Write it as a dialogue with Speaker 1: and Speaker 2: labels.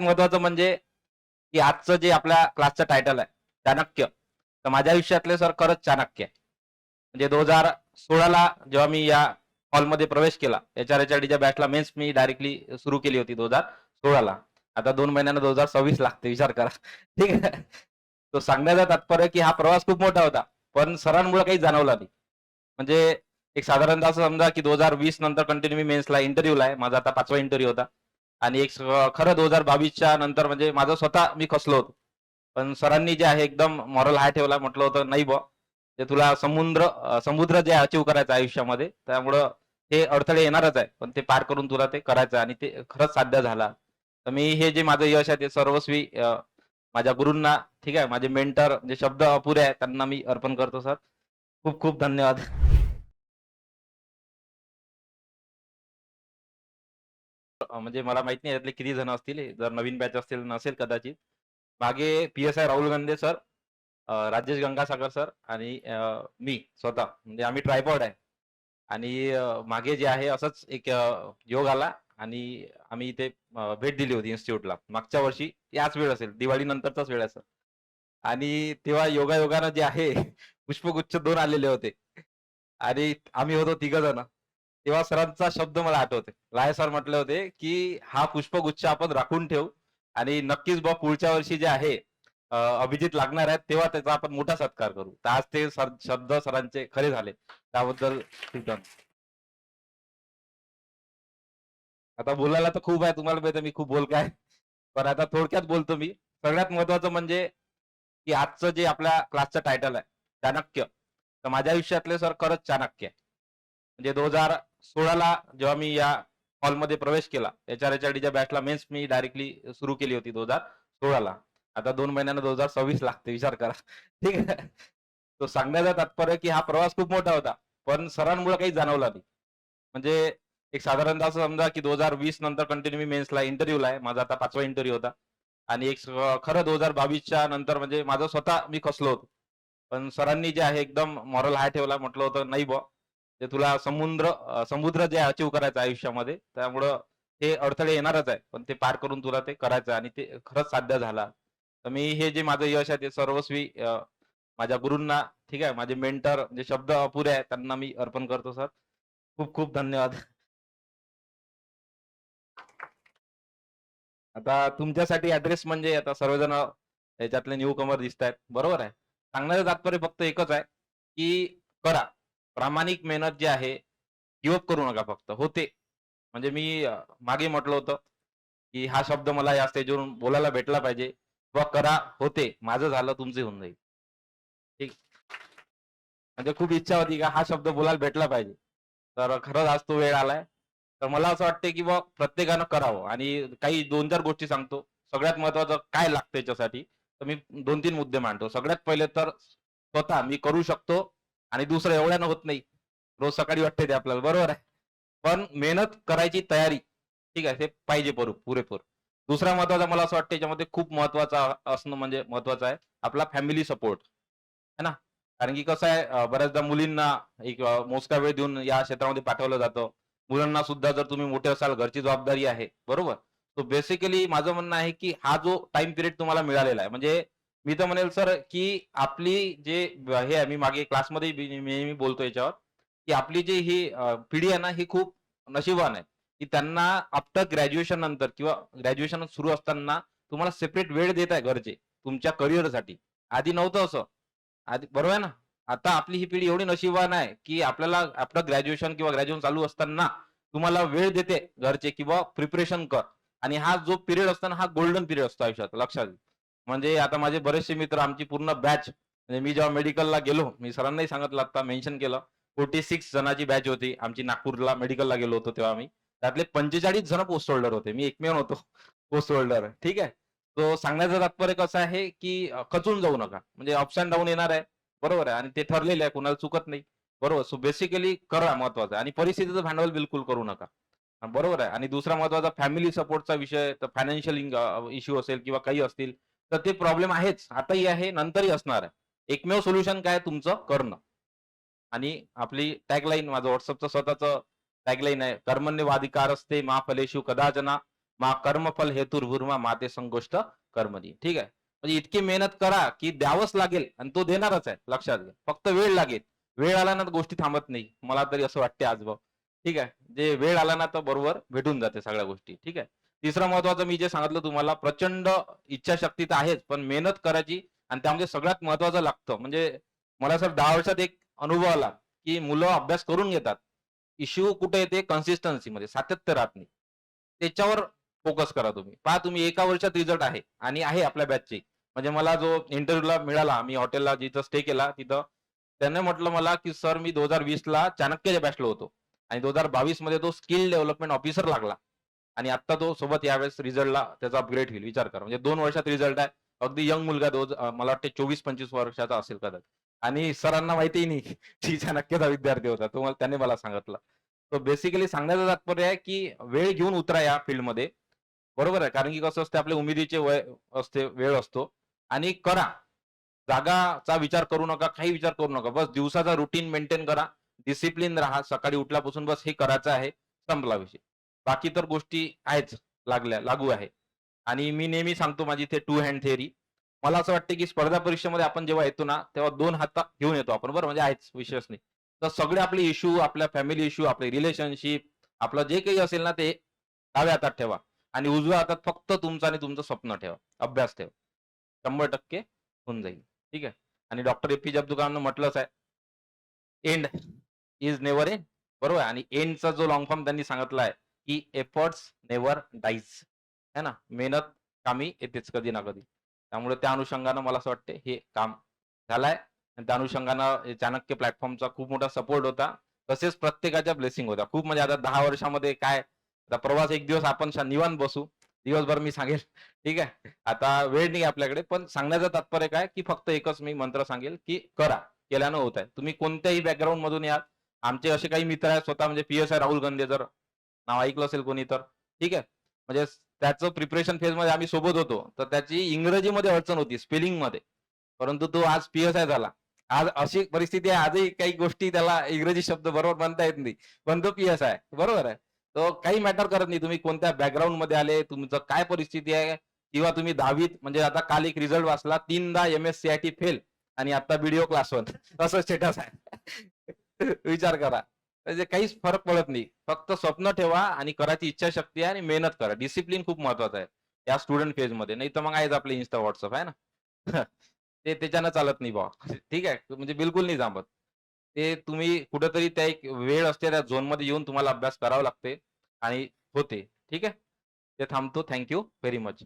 Speaker 1: सगळ्यात महत्वाचं म्हणजे की आजचं जे आपल्या क्लासचं टायटल आहे चाणक्य. तर माझ्या आयुष्यातले सर खरंच चाणक्य आहे. म्हणजे दोन हजार सोळाला जेव्हा मी या हॉलमध्ये प्रवेश केला एच आर एच आर डीच्या बॅचला मेन्स मी डायरेक्टली सुरू केली होती दोन हजार सोळाला. आता दोन महिन्यानं दोन हजार सव्वीस लागते विचार करा. ठीक आहे? तो सांगण्याचा तात्पर्य की हा प्रवास खूप मोठा होता पण सरांमुळे काही जाणवला नाही. म्हणजे एक साधारणतः असं समजा की दोन हजार वीस नंतर कंटिन्यू मी मेन्सला इंटरव्ह्यूला आहे. माझा आता पाचवा इंटरव्ह्यू होता. आणि एक खरं दोन हजार बावीसच्या नंतर म्हणजे माझं स्वतः मी खसलो होतो. पण सरांनी जे आहे एकदम मॉरल हाय ठेवला म्हटलं होतं नाही बा ते तुला समुद्र समुद्र जे अचीव करायचं आयुष्यामध्ये त्यामुळं ते अडथळे येणारच आहे पण ते पार करून तुला ते करायचं आणि ते खरंच साध्य झाला तर मी हे जे माझं यश आहे ते सर्वस्वी माझ्या गुरूंना ठीक आहे माझे मेंटर जे शब्द अपुरे आहेत त्यांना मी अर्पण करतो सर. खूप खूप धन्यवाद. म्हणजे मला माहीत नाही यातले किती जण असतील जर नवीन बॅच असतील नसेल कदाचित. मागे P S I Rahul Gandhe sir Rajesh Gangasagar sir आणि मी स्वतः म्हणजे आम्ही ट्रायपॉड आहे. आणि मागे जे आहे असंच एक योग आला आणि आम्ही इथे भेट दिली होती इन्स्टिट्यूटला मागच्या वर्षी याच वेळ असेल दिवाळी नंतरचाच वेळ असेल. आणि तेव्हा योगायोगानं जे आहे पुष्पगुच्छ दोन आलेले होते. आणि आम्ही होतो तिघ जण. तेव्हा सरांचा शब्द मला आठवते राय सर म्हटले होते की हा पुष्पगुच्छ आपण राखून ठेवू आणि नक्कीच बा पुढच्या वर्षी जे आहे अभिजित लागणार आहेत तेव्हा त्याचा आपण मोठा सत्कार करू. तर आज ते सर शब्द सरांचे खरे झाले. त्याबद्दल आता बोलायला तर खूप आहे तुम्हाला माहिती मी खूप बोल काय पण आता थोडक्यात बोलतो मी. सगळ्यात महत्वाचं म्हणजे की आजचं जे आपल्या क्लासचं टायटल आहे चाणक्य. तर माझ्या आयुष्यातले सर खरंच चाणक्य आहे. म्हणजे दोन हजार सोळाला जेव्हा मी या हॉलमध्ये प्रवेश केला एच आर एच आर डीच्या बॅचला मेन्स मी डायरेक्टली सुरू केली होती दोन हजार सोळाला आता दोन महिन्यानं दोन हजार सव्वीस लागते विचार करा. ठीक आहे? तो सांगण्याचा तात्पर्य की हा प्रवास खूप मोठा होता पण सरांमुळे काही जाणवला नाही. म्हणजे एक साधारणतः असं समजा की दोन हजार वीस नंतर कंटिन्यू मी मेन्सला इंटरव्ह्यूला आहे माझा आता पाचवा इंटरव्ह्यू होता. आणि एक खरं दोन हजार बावीसच्या नंतर म्हणजे माझं स्वतः मी खसलो होतो. पण सरांनी जे आहे एकदम मॉरल हाय ठेवला म्हटलं होतं नाही बुवा ते तुला समुद्र समुद्र जे अचीव करायचं आयुष्यामध्ये त्यामुळं ते अडथळे येणारच आहे. पण ते पार करून तुला ते करायचं आणि ते खरंच साध्य झाला. तर मी हे जे माझं यश आहे ते सर्वस्वी माझ्या गुरूंना ठीक आहे माझे मेंटर जे शब्द अपुरे आहेत त्यांना मी अर्पण करतो सर खूप खूप धन्यवाद. आता तुमच्यासाठी ऍड्रेस म्हणजे आता सर्वजण याच्यातले न्यू कमर दिसत आहेत बरोबर आहे. सांगण्याचं तात्पर्य फक्त एकच आहे की करा. प्रामाणिक मेहनत जी आहे गिवअप करू नका फक्त. होते. म्हणजे मी मागे म्हटलं होतं की हा शब्द मला या स्टेजवरून बोलायला भेटला पाहिजे. किंवा करा होते. माझं झालं तुमचे होऊन जाईल. ठीक. म्हणजे खूप इच्छा होती का हा शब्द बोलायला भेटला पाहिजे. तर खरंच आज तो वेळ आलाय. तर मला असं वाटतं की बा प्रत्येकानं करावं. आणि काही दोन चार गोष्टी सांगतो. सगळ्यात महत्वाचं काय लागतं याच्यासाठी? तर मी दोन तीन मुद्दे मांडतो. सगळ्यात पहिले तर स्वतः मी करू शकतो. आणि दुसरं एवढ्यानं होत नाही. रोज सकाळी वाटते ते आपल्याला. बरोबर आहे. पण मेहनत करायची तयारी. ठीक आहे ते पाहिजे पुरे पुरेपूर. दुसरा महत्त्वाचा मला असं वाटतं याच्यामध्ये खूप महत्त्वाचा असणं म्हणजे महत्वाचं आहे आपला फॅमिली सपोर्ट है ना? कारण की कसं आहे बऱ्याचदा मुलींना एक मोजका वेळ देऊन या क्षेत्रामध्ये पाठवलं जातं. मुलांना सुद्धा जर तुम्ही मोठे असाल घरची जबाबदारी आहे. बरोबर? तो बेसिकली माझं म्हणणं आहे की हा जो टाइम पिरियड तुम्हाला मिळालेला आहे म्हणजे मी तर म्हणेल सर की आपली जे हे आहे मी मागे क्लासमध्ये नेहमी बोलतो याच्यावर की आपली जी ही पिढी आहे ना ही खूप नशिबान आहे. की त्यांना आफ्टर ग्रॅज्युएशन नंतर किंवा ग्रॅज्युएशन सुरू असताना तुम्हाला सेपरेट वेळ देत आहे घरचे तुमच्या करिअरसाठी आधी नव्हतं असं. आधी बरोबर आहे ना? आता आपली ही पिढी एवढी नशिबान आहे की आपल्याला आपलं ग्रॅज्युएशन किंवा ग्रॅज्युएशन चालू असताना तुम्हाला वेळ देते घरचे किंवा प्रिपरेशन कर. आणि हा जो पिरियड असतो ना हा गोल्डन पिरियड असतो आयुष्यात लक्षात म्हणजे आता माझे बरेचसे मित्र आमची पूर्ण बॅच म्हणजे मी जेव्हा मेडिकलला गेलो मी सरांनाही सांगितलं आता मेन्शन केलं. फोर्टी सिक्स जणाची बॅच होती. आमची नागपूरला मेडिकलला गेलो होतो तेव्हा आम्ही. त्यातले पंचेचाळीस जण पोस्ट होल्डर होते. मी एकमेव होतो पोस्ट होल्डर ठीक आहे? तो सांगण्याचं तात्पर्य कसं आहे की खचून जाऊ नका. म्हणजे अप्स अँड डाऊन येणार आहे. बरोबर आहे. आणि ते ठरलेले आहे. कुणाला चुकत नाही. बरोबर. सो बेसिकली करा महत्वाचं. आहे आणि परिस्थितीचं भांडवल बिलकुल करू नका. बरोबर आहे. आणि दुसरा महत्त्वाचा फॅमिली सपोर्टचा विषय तर फायनान्शियल इश्यू असेल किंवा काही असतील तर ते प्रॉब्लेम आहेच. आताही आहे नंतरही असणार आहे. एकमेव सोल्युशन काय तुमचं? करणं. आणि आपली टॅगलाईन माझं व्हॉट्सअपचं स्वतःचं टॅगलाईन आहे कर्मण्यवाधिकार असते मा फलेशु कदाचना मा कर्मफल हेतुर्भुर्मा माते संगोष्ट कर्मदी ठीक आहे? म्हणजे इतकी मेहनत करा की द्यावंच लागेल आणि तो देणारच आहे लक्षात घ्या. फक्त वेळ लागेल. वेळ आला ना तर गोष्टी थांबत नाही. मला तरी असं वाटते आज भाऊ. ठीक आहे? जे वेळ आला ना तर बरोबर भेटून जाते सगळ्या गोष्टी. ठीक आहे? तिसरं महत्वाचं मी जे सांगितलं तुम्हाला प्रचंड इच्छाशक्ती तर आहेच पण मेहनत करायची आणि त्यामध्ये सगळ्यात महत्वाचं लागतं. म्हणजे मला सर दहा वर्षात एक अनुभव आला की मुलं अभ्यास करून घेतात. इश्यू कुठे येते? कन्सिस्टन्सी मध्ये सातत्य राहत नाही. त्याच्यावर फोकस करा तुम्ही. पहा तुम्ही एका वर्षात रिझल्ट आहे आणि आहे आपल्या बॅचचे म्हणजे मला जो इंटरव्ह्यूला मिळाला मी हॉटेलला जिथं स्टे केला तिथं त्याने म्हटलं मला की सर मी दोन हजार वीस ला चाणक्यच्या बॅचला होतो. आणि दोन हजार बावीसमध्ये तो स्किल डेव्हलपमेंट ऑफिसर लागला. आणि आता तो सोबत यावेळेस रिझल्टला त्याचा अपग्रेड होईल विचार करा. म्हणजे दोन वर्षात रिझल्ट आहे. अगदी यंग मुलगा दोन मला वाटते चोवीस पंचवीस वर्षाचा असेल कदाचित. आणि सरांना माहितीही नाही तिचा नक्कीचा विद्यार्थी होता. तो त्याने मला सांगितलं. तर बेसिकली सांगण्याचं तात्पर्य आहे की वेळ घेऊन उतरा या फील्डमध्ये. बरोबर आहे. कारण की कसं असते आपल्या उमेदीचे वय असते वेळ असतो. आणि करा. जागाचा विचार करू नका काही विचार करू नका. बस दिवसाचा रुटीन मेंटेन करा. डिसिप्लिन राहा. सकाळी उठल्यापासून बस हे करायचं आहे. संपला विषय. बाकी तर गोष्टी आहेच लागल्या लागू आहे. आणि मी नेहमी सांगतो माझी इथे टू हँड थेअरी मला असं वाटतं की स्पर्धा परीक्षेमध्ये आपण जेव्हा येतो ना तेव्हा दोन हातात घेऊन येतो आपण बरं? म्हणजे आहेच विशेष नाही तर सगळे आपले इश्यू आपल्या फॅमिली इश्यू आपले रिलेशनशिप आपलं जे काही असेल ना ते डाव्या हातात ठेवा. आणि उजव्या हातात फक्त तुमचं आणि तुमचं स्वप्न ठेवा. अभ्यास ठेवा. शंभर टक्के होऊन जाईल. ठीक आहे? आणि डॉक्टर ए पी जे अब्दुल कलामनं म्हटलंच आहे. एंड इज नेवर एंड बरोबर? आहे आणि एंडचा जो लॉंग फॉर्म त्यांनी सांगितला आहे की एफर्ट्स नेवर डाईज है ना? मेहनत कामी येतेच कधी ना कधी. त्यामुळे त्या अनुषंगानं मला असं वाटते हे काम झालंय. आणि त्या अनुषंगानं चाणक्य प्लॅटफॉर्मचा खूप मोठा सपोर्ट होता. तसेच प्रत्येकाच्या ब्लेसिंग होत्या. खूप म्हणजे आता दहा वर्षामध्ये काय आता प्रवास एक दिवस आपण निवांत बसू. दिवसभर मी सांगेल. ठीक आहे? आता वेळ नाही आपल्याकडे पण सांगण्याचं तात्पर्य काय की फक्त एकच मी मंत्र सांगेल की करा. केल्यानं होत आहे तुम्ही कोणत्याही बॅकग्राऊंड मधून या आमचे असे काही मित्र आहेत स्वतः म्हणजे P S I Rahul Gandhe जर नाव ऐकलं असेल कोणी तर. ठीक आहे? म्हणजे त्याचं प्रिपरेशन फेजमध्ये आम्ही सोबत होतो. तर त्याची इंग्रजीमध्ये अडचण होती स्पेलिंगमध्ये. परंतु तो आज पीएस आय झाला. आज अशी परिस्थिती आहे आजही काही गोष्टी त्याला इंग्रजी शब्द बरोबर म्हणता येत नाही. पण तो पीएस आय बरोबर आहे? तो काही मॅटर करत नाही. तुम्ही कोणत्या बॅकग्राऊंडमध्ये आले तुमचं काय परिस्थिती आहे? किंवा तुम्ही दहावीत म्हणजे आता काल एक रिझल्ट वाचला तीनदा M S C I T fail आणि आता व्हिडिओ क्लास वन असं स्टेटस आहे. विचार करा. म्हणजे काहीच फरक पडत नाही. फक्त स्वप्न ठेवा आणि करायची इच्छाशक्ती आहे आणि मेहनत करा. डिसिप्लिन खूप महत्वाचं आहे. या स्टुडंट फेजमध्ये. नाही तर मग आहेच आपले इन्स्टा व्हॉट्सअप आहे ना? ते त्याच्यानं चालत नाही बा ठीक आहे? म्हणजे बिलकुल नाही जमत. ते तुम्ही कुठेतरी त्या एक वेळ असते त्या झोनमध्ये येऊन तुम्हाला अभ्यास करावा लागते आणि होते. ठीक आहे? ते थांबतो. Thank you very much